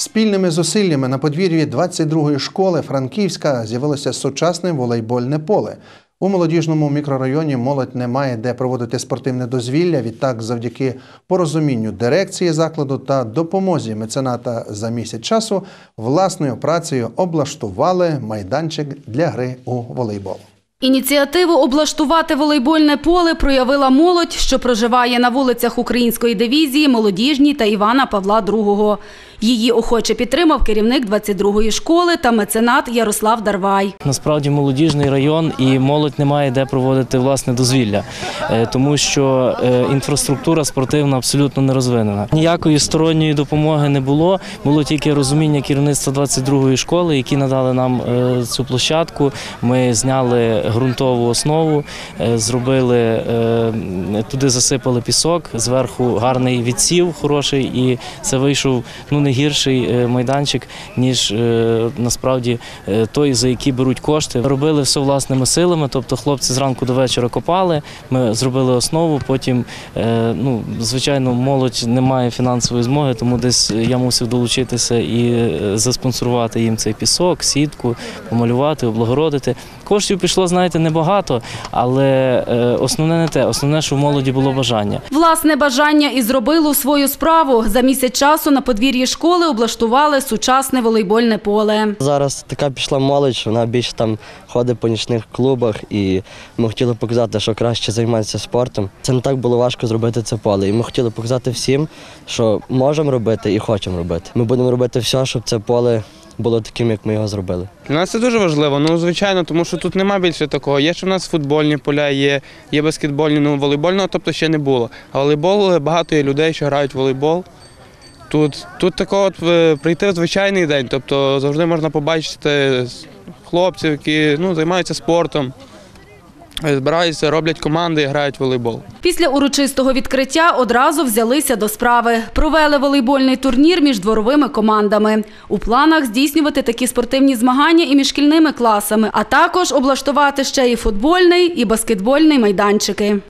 Спільними зусиллями на подвір'ї 22-ї школи Франківська з'явилося сучасне волейбольне поле. У молодіжному мікрорайоні молодь не має де проводити спортивне дозвілля. Відтак, завдяки порозумінню дирекції закладу та допомозі мецената за місяць часу, власною працею облаштували майданчик для гри у волейбол. Ініціативу облаштувати волейбольне поле проявила молодь, що проживає на вулицях Української дивізії, Молодіжній та Івана Павла II. Її охоче підтримав керівник 22-ї школи та меценат Ярослав Дарвай. Насправді молодіжний район і молодь не має де проводити власне дозвілля, е, тому що е, інфраструктура спортивна абсолютно не розвинена. Ніякої сторонньої допомоги не було. Було тільки розуміння керівництва 22-ї школи, які надали нам е, цю площадку. Ми зняли ґрунтову основу, зробили туди засипали пісок, зверху гарний відсів хороший, і це вийшов ну не гірший е, майданчик, ніж е, насправді е, той, за який беруть кошти. Робили все власними силами, тобто хлопці зранку до вечора копали. Ми зробили основу. Потім, ну звичайно, молодь не має фінансової змоги, тому десь я мусив долучитися і заспонсорувати їм цей пісок, сітку, помалювати, облагородити. Коштів пішло, знаєте, небагато, але основне не те. Основне, що в молоді було бажання. Власне бажання і зробило свою справу. За місяць часу на подвір'ї школи облаштували сучасне волейбольне поле. Зараз така пішла молодь, що вона більше там ходить по нічних клубах, і ми хотіли показати, що краще займатися спортом. Це не так було важко зробити це поле. І ми хотіли показати всім, що можемо робити і хочемо робити. Ми будемо робити все, щоб це поле було таким, як ми його зробили. Для нас це дуже важливо. Ну, звичайно, тому що тут нема більше такого. Є ще в нас футбольні поля, є, є баскетбольні, ну волейбольного, тобто ще не було. А волейбол багато є людей, що грають в волейбол. Тут, тут такого е, прийти в звичайний день, тобто завжди можна побачити хлопців, які ну, займаються спортом, е, збираються, роблять команди і грають в волейбол. Після урочистого відкриття одразу взялися до справи. Провели волейбольний турнір між дворовими командами. У планах здійснювати такі спортивні змагання і між шкільними класами, а також облаштувати ще і футбольний, і баскетбольний майданчики.